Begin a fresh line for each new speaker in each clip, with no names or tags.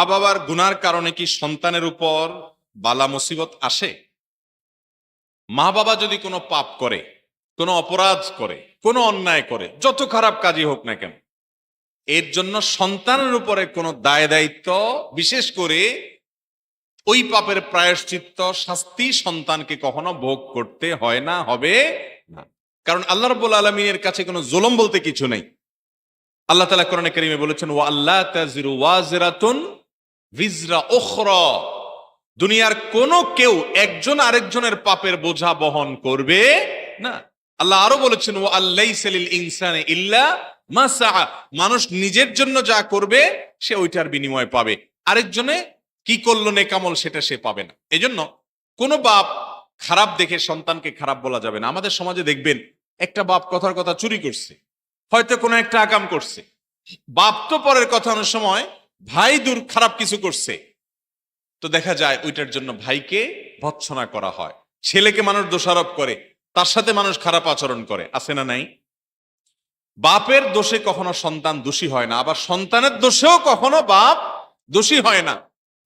মা বাবার গুনার কারণে কি সন্তানের উপর বালা মুসিবত আসে? মা বাবা যদি কোনো পাপ করে, কোনো অপরাধ করে, কোনো অন্যায় করে, যত খারাপ কাজই হোক না কেন, এর জন্য সন্তানের উপরে কোনো দায় দায়িত্ব, বিশেষ করে ওই পাপের প্রায়শ্চিত্ত শাস্তি সন্তানকে কখনো ভোগ করতে হয় না, হবে না। কারণ আল্লাহ রব্বুল আলমিনের কাছে কোনো জুলম বলতে কিছু নেই। আল্লাহ তালা কোরআনে কারিমে বলেছেন ও আল্লাহ তাজিরু ওয়াজিরাতুন ভিজরা ওখর দুনিয়ার কোন কেউ একজন আরেকজনের পাপের বোঝা বহন করবে না। আল্লাহ আরও বলেছেন ও আল্লাহ ইল্লা মাসা মানুষ নিজের জন্য যা করবে, সে ওইটার বিনিময় পাবে। আরেকজনে কি করল নেকামল সেটা সে পাবে না। এজন্য কোনো বাপ খারাপ দেখে সন্তানকে খারাপ বলা যাবে না। আমাদের সমাজে দেখবেন, একটা বাপ কথার কথা চুরি করছে, হয়তো কোনো একটা আকাম করছে। বাপ তো পরের কথা অনেক সময় ভাই দূর খারাপ কিছু করছে। তো দেখা যায় ওইটার জন্য ভাইকে ভৎসনা করা হয়। ছেলেকে মানুষ দোষারোপ করে, তার সাথে মানুষ খারাপ আচরণ করে, আছে না নাই? বাপের দোষে কখনো সন্তান দোষী হয় না, আবার সন্তানের দোষেও কখনো বাপ দোষী হয় না।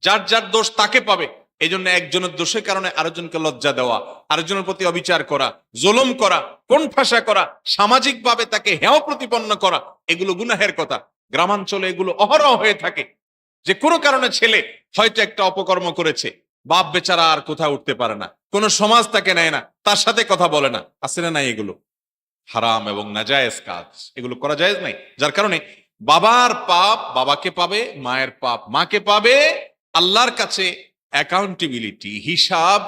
যার যার দোষ তাকে পাবে এই জন্য একজনের দোষের কারণে আরেকজনকে লজ্জা দেওয়া, আরেকজনের প্রতি অবিচার করা, জোলম করা কোন ফাঁসা করা, সামাজিকভাবে তাকে হেয় প্রতিপন্ন করা, এগুলো গুনাহের কথা। গ্রামাঞ্চলে এগুলো অহরহ হয়ে থাকে। যে কোনো কারণে ছেলে হয়তো একটা অপকর্ম করেছে, বাপ বেচারা আর কোথাও উঠতে পারে না, কোনো সমাজ তাকে নেয় না, তার সাথে কথা বলে না, আছে না নাই এগুলো? হারাম এবং নাজায়েজ কাজ, এগুলো করা যায় নাই। যার কারণে বাবার পাপ বাবাকে পাবে, মায়ের পাপ মাকে পাবে, আল্লাহর কাছে অ্যাকাউন্টেবিলিটি হিসাব